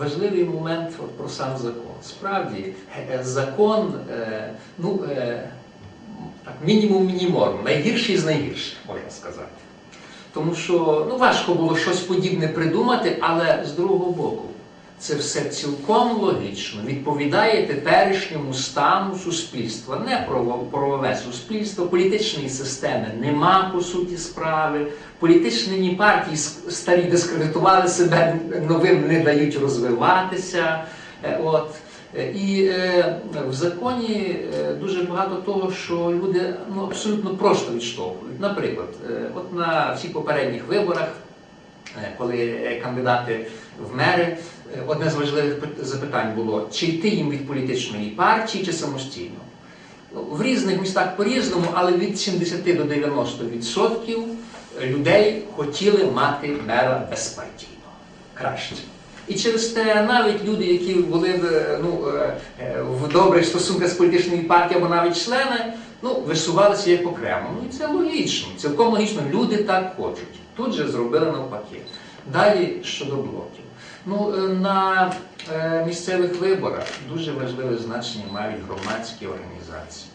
важливий момент про сам закон. Справді, е, закон, е, ну, е, так, мінімум мініморм, найгірший з найгірших, можна сказати. Тому що ну, важко було щось подібне придумати, але з другого боку, це все цілком логічно відповідає теперішньому стану суспільства, не право- правове суспільство, політичної системи нема по суті справи. Політичні партії старі дискредитували себе, новим не дають розвиватися. Е, От. Е, І е, в законі е, дуже багато того, що люди ну, абсолютно просто відштовхують. Наприклад, от на всіх попередніх виборах, коли кандидати в мери, одне з важливих запитань було, чи йти їм від політичної партії, чи самостійно. В різних містах по-різному, але від 70 до 90 відсотків людей хотіли мати мера безпартійного. Краще. І через те навіть люди, які були в, ну, е, е, в добрих стосунках з політичною партією або навіть члени, ну, висувалися як окремо. Ну і це логічно, цілком логічно. Люди так хочуть. Тут же зробили навпаки. Далі щодо блоків. Ну, е, на е, місцевих виборах дуже важливе значення мають громадські організації.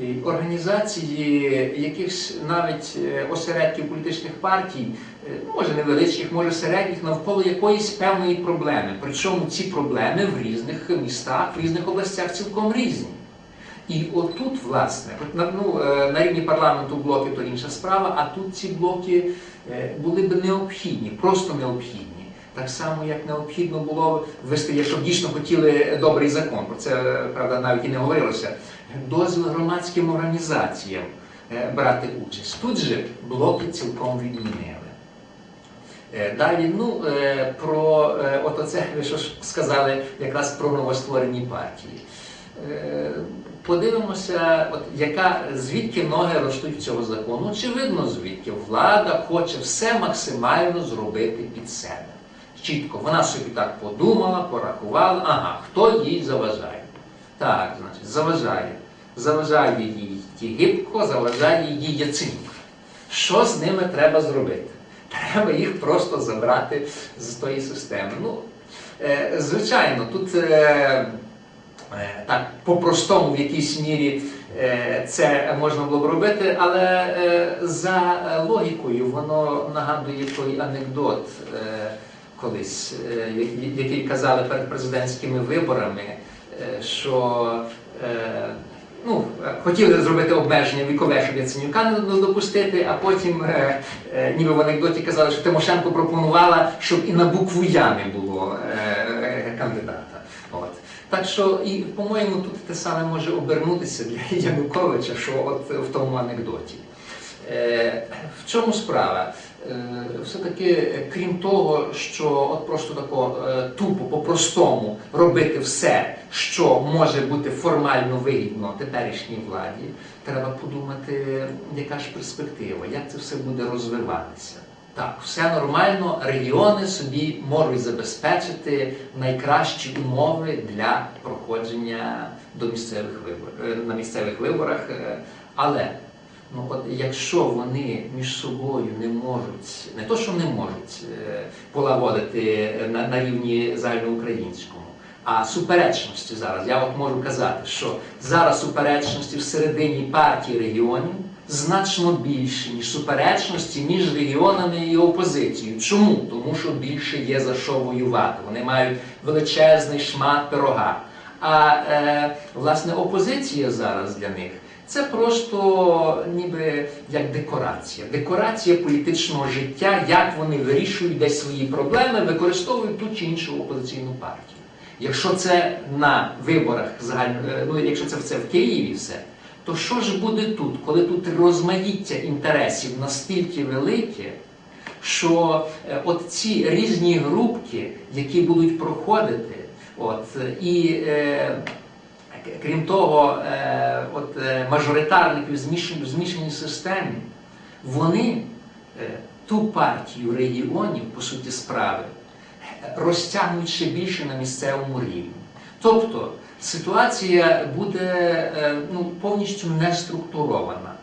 І організації якихось навіть е, осередків політичних партій, е, може невеличких, може середніх, навколо якоїсь певної проблеми. Причому ці проблеми в різних містах, в різних областях цілком різні. І отут, власне, ну, на рівні парламенту блоки то інша справа, а тут ці блоки були б необхідні, просто необхідні. Так само, як необхідно було ввести, якщо б дійсно хотіли добрий закон, про це правда навіть і не говорилося, дозвіл громадським організаціям е, брати участь. Тут же блоки цілком відмінили. Е, Далі, ну, е, про от оце, що ж сказали, якраз про новостворені партії. Подивимося, от яка, звідки ноги ростуть цього закону. Очевидно, звідки влада хоче все максимально зробити під себе. Чітко, вона собі так подумала, порахувала, ага, хто їй заважає. Так, значить, заважає. Заважає їй Єгипко, заважає їй Яценюк. Що з ними треба зробити? Треба їх просто забрати з тої системи. Ну, е, звичайно, тут е, е, так по-простому в якійсь мірі е, це можна було б робити, але е, за логікою воно нагадує той анекдот е, колись, е, який казали перед президентськими виборами, е, що е, ну, хотіли зробити обмеження вікове, щоб Яценюка не допустити, а потім ніби в анекдоті казали, що Тимошенко пропонувала, щоб і на букву Я не було кандидата. От. Так що, і, по-моєму, тут те саме може обернутися для Януковича, що от в тому анекдоті. В чому справа? Е, все-таки, е, крім того, що от просто тако е, тупо, по-простому робити все, що може бути формально вигідно теперішній владі, треба подумати, яка ж перспектива, як це все буде розвиватися. Так, все нормально, регіони собі можуть забезпечити найкращі умови для проходження до місцевих виборів на місцевих виборах, але Ну, от якщо вони між собою не можуть, не то, що не можуть е, полагодити на, на рівні загальноукраїнському, а суперечності зараз. Я от можу казати, що зараз суперечності всередині партії регіонів значно більше, ніж суперечності між регіонами і опозицією. Чому? Тому що більше є за що воювати. Вони мають величезний шмат пирога. А е, власне опозиція зараз для них це просто ніби як декорація. Декорація політичного життя, як вони вирішують десь свої проблеми, використовують ту чи іншу опозиційну партію. Якщо це на виборах е, ну якщо це це в Києві все, то що ж буде тут, коли тут розмаїття інтересів настільки велике, що е, от ці різні групки, які будуть проходити, от і е, крім того, е, от е, мажоритарники в змішаній, в змішаній системі, вони е, ту партію регіонів, по суті справи, розтягнуть ще більше на місцевому рівні. Тобто ситуація буде ну, повністю не структурована. е,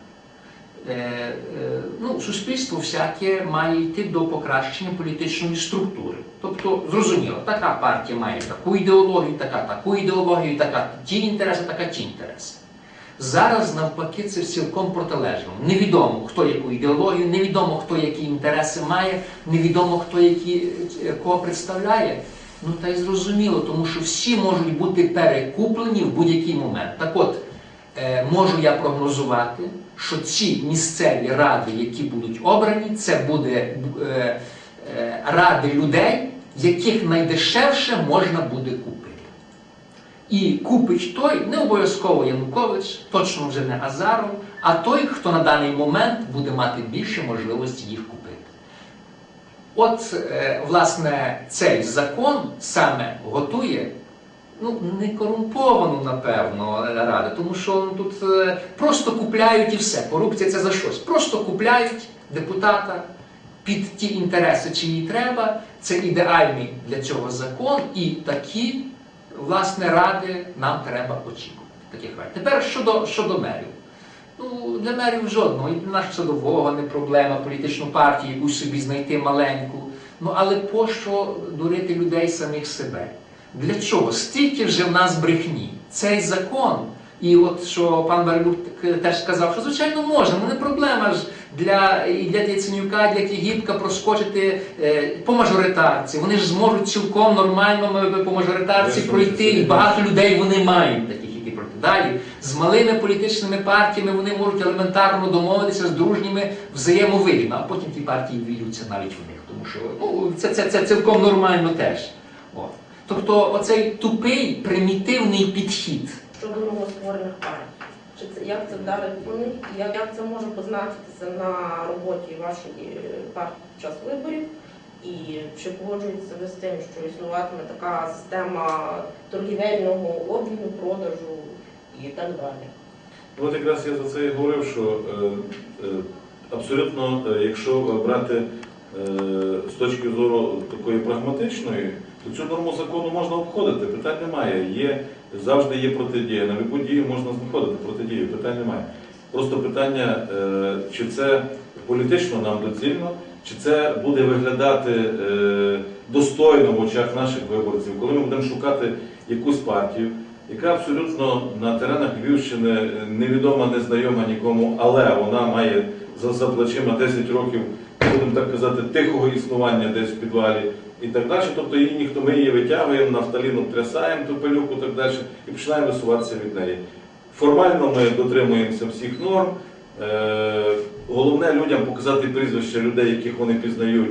ну, суспільство всяке має йти до покращення політичної структури. Тобто, зрозуміло, така партія має таку ідеологію, така таку ідеологію, така ті інтереси, така ті інтереси. Зараз навпаки це цілком протилежно. Невідомо, хто яку ідеологію, невідомо, хто які інтереси має, невідомо, хто які, е, кого представляє. Ну та й зрозуміло, тому що всі можуть бути перекуплені в будь-який момент. Так от, е, можу я прогнозувати, що ці місцеві ради, які будуть обрані, це буде е, е, ради людей, яких найдешевше можна буде купити. І купить той, не обов'язково Янукович, точно вже не Азаров, а той, хто на даний момент буде мати більше можливості їх купити. От, е, власне, цей закон саме готує ну, не корумповану, напевно, раду, тому що ну, тут е, просто купляють і все. Корупція це за щось. Просто купляють депутата під ті інтереси, чиї треба. Це ідеальний для цього закон, і такі, власне, ради нам треба очікувати. Таких рад. Тепер щодо, щодо мерів. Ну, для мерів жодного. І для нашого садового не проблема, політичну партію якусь собі знайти маленьку. Ну але пощо дурити людей самих себе? Для чого? Стільки вже в нас брехні. Цей закон, і от що пан Барбюк теж сказав, що звичайно можна, ну не проблема ж для, і для Яценюка, і для Тігіпка проскочити е, по мажоритарці. Вони ж зможуть цілком нормально по мажоритарці Висунути пройти, і багато людей вони мають таких, які пройти. Далі з малими політичними партіями вони можуть елементарно домовитися з дружніми взаємовигідно, а потім ті партії війдуться навіть в них, тому що ну, це, це, це цілком нормально теж. От. Тобто оцей тупий, примітивний підхід. щодо новостворених партій. Чи це як це вдарить по них? Як, як це може позначитися на роботі вашої партії під час виборів? І чи погоджуєтеся ви з тим, що існуватиме така система торгівельного обміну, продажу і так далі? Ну, От якраз я за це і говорив, що е, е, абсолютно, е, якщо брати е, з точки зору такої прагматичної, то цю норму закону можна обходити, питань немає. Є, завжди є протидія. На любу дію можна знаходити протидію, питань немає. Просто питання, е, чи це політично нам доцільно, чи це буде виглядати е, достойно в очах наших виборців, коли ми будемо шукати якусь партію, яка абсолютно на теренах Львівщини е, невідома, незнайома нікому, але вона має за, за плечима 10 років, будемо так казати, тихого існування десь в підвалі і так далі. Тобто її ніхто ми її витягуємо, нафталіном трясаємо ту пилюку і так далі, і починаємо висуватися від неї. Формально ми дотримуємося всіх норм. Е, головне людям показати прізвища людей, яких вони пізнають,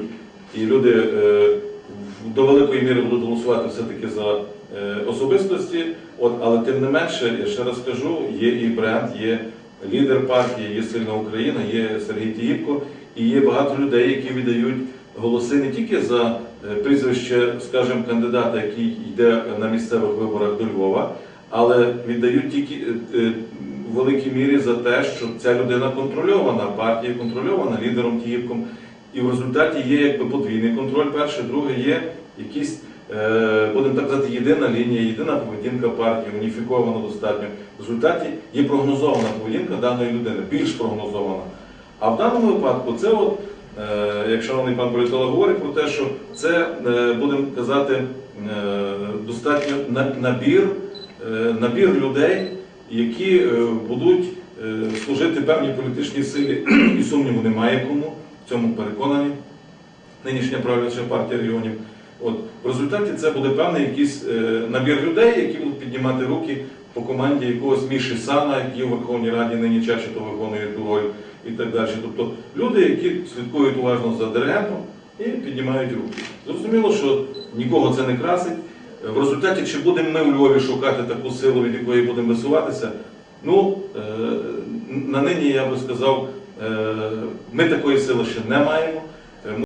і люди е, до великої міри будуть голосувати все-таки за е, особистості. От, але тим не менше, я ще раз скажу, є і бренд, є лідер партії, є сильна Україна, є Сергій Тіїпко, і є багато людей, які віддають голоси не тільки за прізвище, скажімо, кандидата, який йде на місцевих виборах до Львова, але віддають тільки е, е, в великій мірі за те, що ця людина контрольована, партія контрольована лідером Тіївком. І в результаті є якби подвійний контроль. Перше, друге, є якісь, е, будемо так казати, єдина лінія, єдина поведінка партії, уніфікована достатньо. В результаті є прогнозована поведінка даної людини, більш прогнозована. А в даному випадку це, от, е, як шановний пан політолог говорить про те, що це, е, будемо казати, е, достатньо набір, е, набір людей, які е, будуть е, служити певній політичній силі, і сумніву немає кому, в цьому переконані нинішня правляча партія регіонів. От в результаті це буде певний якийсь е, набір людей, які будуть піднімати руки по команді якогось Міші Сана, який у Верховній Раді нині чачето виконує ту роль і так далі. Тобто люди, які слідкують уважно за диригентом і піднімають руки. Зрозуміло, що нікого це не красить. В результаті, чи будемо ми в Львові шукати таку силу, від якої будемо висуватися, ну е, на нині я би сказав, е, ми такої сили ще не маємо.